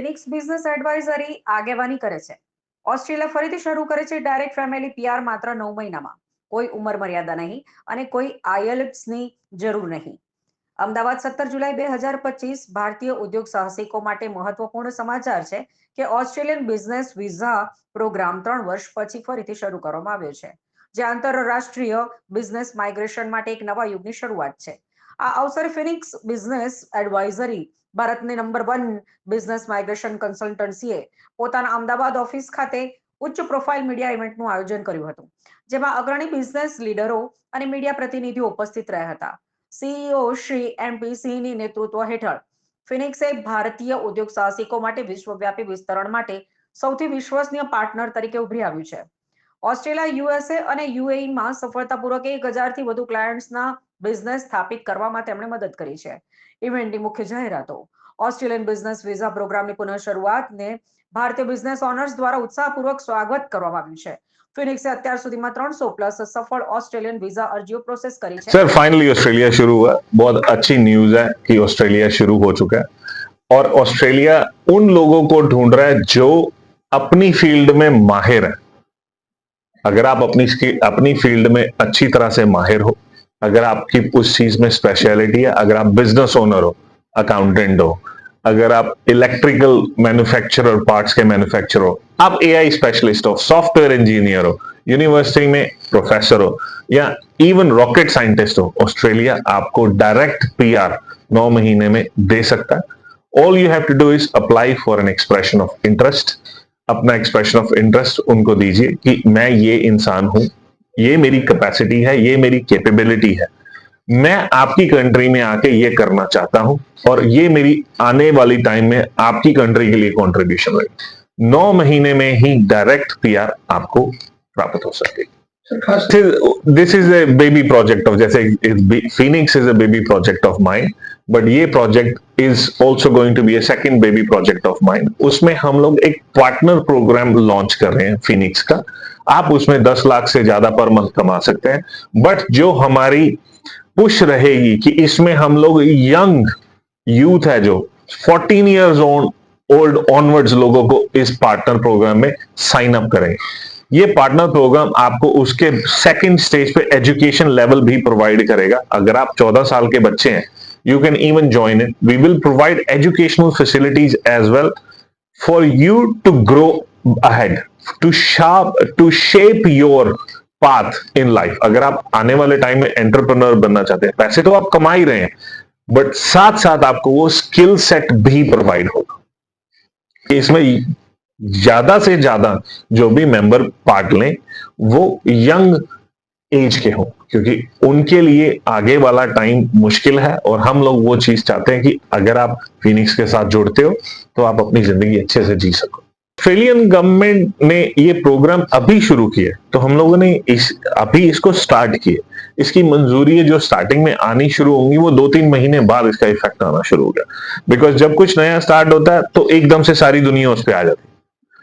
Phoenix business advisory આગેવાની કરે છે. ઓસ્ટ્રેલિયા ફરીથી શરૂ કરે છે ડાયરેક્ટ ફેમિલી પીઆર માત્ર નવ મહિનામાં. કોઈ ઉંમર મર્યાદા નહીં અને કોઈ આઈએલપ્સની જરૂર નહીં. અમદાવાદ સત્તર જુલાઈ બે હજાર પચીસ ભારતીય ઉદ્યોગ સાહસિકો માટે મહત્વપૂર્ણ સમાચાર છે કે ઓસ્ટ્રેલિયન બિઝનેસ વિઝા પ્રોગ્રામ ત્રણ વર્ષ પછી ફરીથી શરૂ કરવામાં આવ્યો છે. જે આંતરરાષ્ટ્રીય બિઝનેસ માઇગ્રેશન માટે એક નવા યુગની શરૂઆત છે. આ અવસરે ફિનિક્સ બિઝનેસ એડવાઇઝરી, ભારતની નંબર વન બિઝનેસ માઇગ્રેશન કન્સલ્ટન્સીએ પોતાના અમદાવાદ ઓફિસ ખાતે ઉચ્ચ પ્રોફાઇલ મીડિયા ઇવેન્ટનું આયોજન કર્યું હતું, જેમાં અગ્રણી બિઝનેસ લીડરો અને મીડિયા પ્રતિનિધિઓ ઉપસ્થિત રહ્યા હતા. સીઈઓ શ્રી એમપી સિંહની નેતૃત્વ હેઠળ ફિનિક્સે ભારતીય ઉદ્યોગ સાહસિકો માટે વિશ્વવ્યાપી વિસ્તરણ માટે સૌથી વિશ્વસનીય પાર્ટનર તરીકે ઉભરી આવ્યું છે. ઓસ્ટ્રેલિયા યુએસએ અને યુએઈમાં સફળતાપૂર્વક એક હજારથી વધુ ક્લાયન્ટ્સના બિઝનેસ સ્થાપિત કરવામાં તેમણે મદદ કરી છે ઇવેન્ટની મુખ્ય જાહેરાતો ઓસ્ટ્રેલિયન બિઝનેસ વિઝા પ્રોગ્રામની પુનઃ શરૂઆતને ભારતીય બિઝનેસ ઓનર્સ દ્વારા ઉત્સાહપૂર્વક સ્વાગત કરવામાં આવ્યું છે ફિનિક્સે અત્યાર સુધીમાં ત્રણસો પ્લસ સફળ ઓસ્ટ્રેલિયન વિઝા અરજીઓ પ્રોસેસ કરી છે सर फाइनली ऑस्ट्रेलिया शुरू हुआ बहुत अच्छी न्यूज है कि ऑस्ट्रेलिया शुरू हो चुका है और ऑस्ट्रेलिया उन लोगों को ढूंढ रहा है जो अपनी फील्ड में माहिर है अगर आप अपनी ski- अपनी फील्ड में अच्छी तरह से माहिर हो अगर आपकी उस चीज़ में स्पेशलिटी है, अगर आप बिज़नेस ओनर हो अकाउंटेंट हो, अगर आप इलेक्ट्रिकल मैन्युफैक्चरर पार्ट्स के मैन्युफैक्चर हो, आप एआई स्पेशलिस्ट हो सॉफ्टवेयर इंजीनियर हो यूनिवर्सिटी में प्रोफेसर हो, या इवन रॉकेट साइंटिस्ट हो ऑस्ट्रेलिया आपको डायरेक्ट पीआर नौ महीने में दे सकता है। All you have to do is apply for an expression of interest अपना एक्सप्रेशन ऑफ़ इंटरेस्ट उनको दीजिए कि मैं ये इंसान हूँ ये मेरी कैपेसिटी है, ये मेरी कैपेबिलिटी है। मैं आपकी कंट्री में आके ये करना चाहता हूँ और ये मेरी आने वाली टाइम में आपकी कंट्री के लिए कॉन्ट्रीब्यूशन रहेगी नौ महीने में ही डायरेक्ट पीआर आपको प्राप्त हो सकेगी this is a baby project of जैसे Phoenix is a baby project of mind but ये project is also going to be a second baby project of mind उसमें हम लोग एक पार्टनर प्रोग्राम लॉन्च कर रहे हैं फिनिक्स का। आप उसमें दस लाख से ज़्यादा पर मंथ कमा सकते हैं। बट जो हमारी पुश रहेगी कि इसमें हम लोग यंग यूथ है जो 14 इयर्स ओल्ड ऑनवर्ड्स लोगों को इस पार्टनर प्रोग्राम में साइन अप करें। ये पार्टनर प्रोग्राम आपको उसके सेकंड स्टेज पे एजुकेशन लेवल भी प्रोवाइड करेगा। अगर आप 14 साल के बच्चे हैं you can even join it we will provide educational facilities as well for you to grow ahead, to sharp, to shape your path in life. अगर आप आने वाले टाइम में एंटरप्रेन्योर बनना चाहते हैं, पैसे तो आप कमा ही रहे हैं बट साथ साथ आपको वो स्किल सेट भी प्रोवाइड होगा। इसमें ज़्यादा से ज़्यादा जो भी मेंबर पार्ट लें, वो यंग एज के हो, क्योंकि उनके लिए आगे वाला टाइम मुश्किल है और हम लोग वो चीज़ चाहते हैं कि अगर आप फिनिक्स के साथ जुड़ते हो तो आप अपनी ज़िंदगी अच्छे से जी सको। ऑस्ट्रेलियन गवर्नमेंट ने ये प्रोग्राम अभी शुरू किया तो हम लोगों ने इस, अभी इसको स्टार्ट किया इसकी मंजूरी जो स्टार्टिंग में आनी शुरू होंगी, वो दो तीन महीने बाद इसका इफ़ेक्ट आना शुरू हो गया बिकॉज़ जब कुछ नया स्टार्ट होता है तो एकदम से सारी दुनिया उस पर आ जाती है।